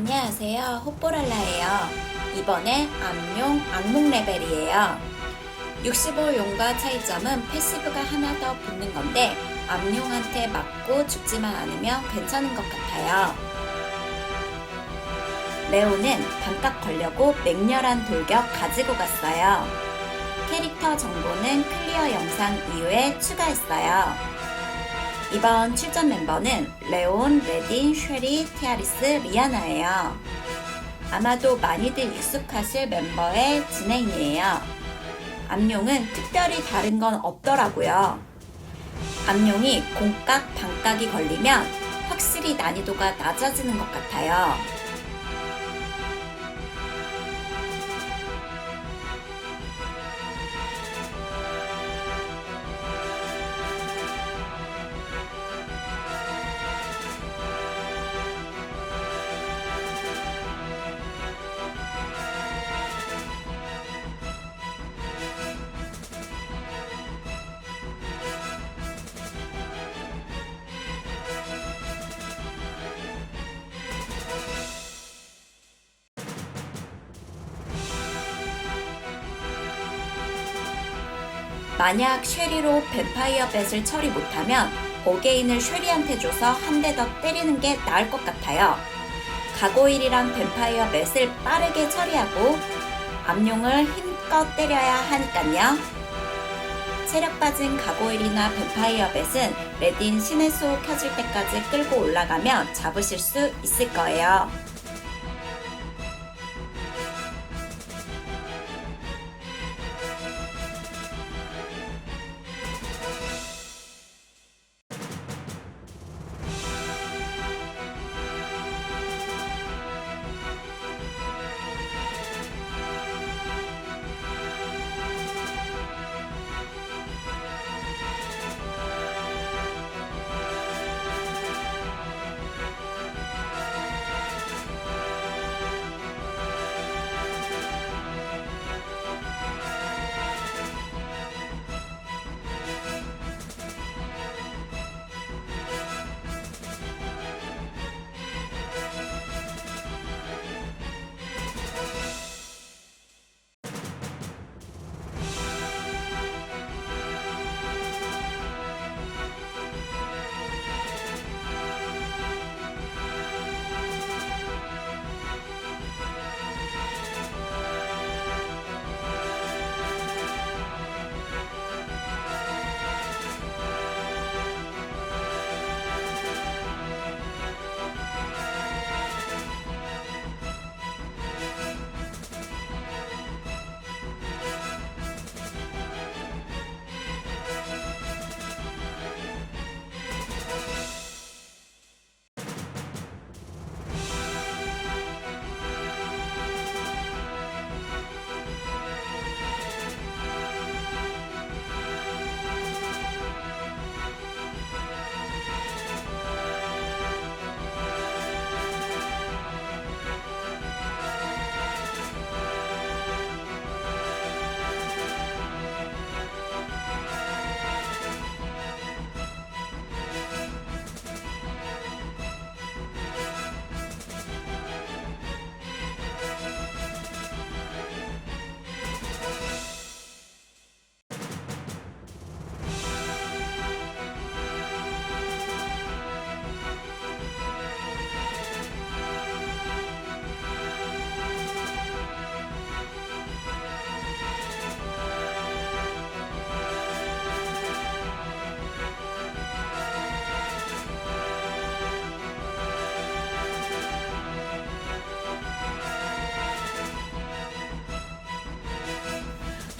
안녕하세요. 호뽀랄라예요. 이번에 암용 악몽 레벨이에요. 65용과 차이점은 패시브가 하나 더 붙는 건데 암용한테 맞고 죽지만 않으면 괜찮은 것 같아요. 레오는 반값 걸려고 맹렬한 돌격 가지고 갔어요. 캐릭터 정보는 클리어 영상 이후에 추가했어요. 이번 출전 멤버는 레온, 레딘, 쉐리, 티아리스, 리아나예요. 아마도 많이들 익숙하실 멤버의 진행이에요. 암용은 특별히 다른 건 없더라고요. 암용이 공각, 반각이 걸리면 확실히 난이도가 낮아지는 것 같아요. 만약 쉐리로 뱀파이어 뱃을 처리 못하면 어게인을 쉐리한테 줘서 한 대 더 때리는 게 나을 것 같아요. 가고일이랑 뱀파이어 뱃을 빠르게 처리하고 암용을 힘껏 때려야 하니깐요. 체력 빠진 가고일이나 뱀파이어 뱃은 레딘 신의 수 켜질 때까지 끌고 올라가면 잡으실 수 있을 거예요.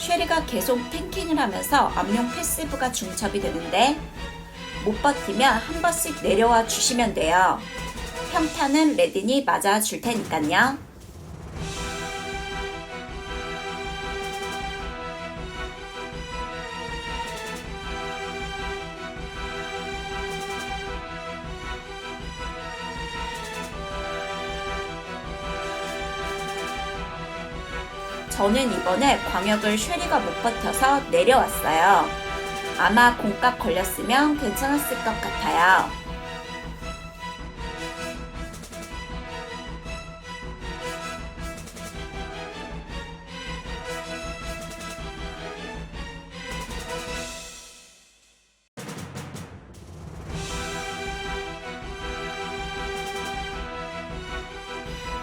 쉐리가 계속 탱킹을 하면서 암용 패시브가 중첩이 되는데 못 버티면 한 번씩 내려와 주시면 돼요. 평타는 레딘이 맞아 줄 테니까요. 저는 이번에 광역을 쉐리가 못 버텨서 내려왔어요. 아마 공값 걸렸으면 괜찮았을 것 같아요.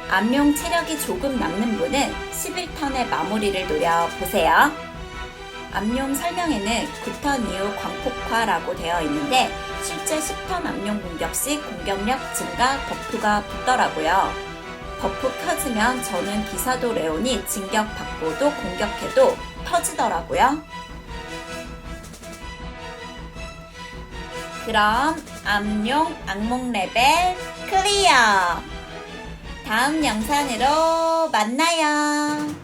암용 체력이 조금 남는 분은 11턴의 마무리를 노려보세요. 암용 설명에는 9턴 이후 광폭화라고 되어 있는데 실제 10턴 암용 공격 시 공격력 증가 버프가 붙더라고요. 버프 켜지면 저는 기사도 레온이 진격 받고도 공격해도 터지더라고요. 그럼 암용 악몽 레벨 클리어! 다음 영상으로 만나요.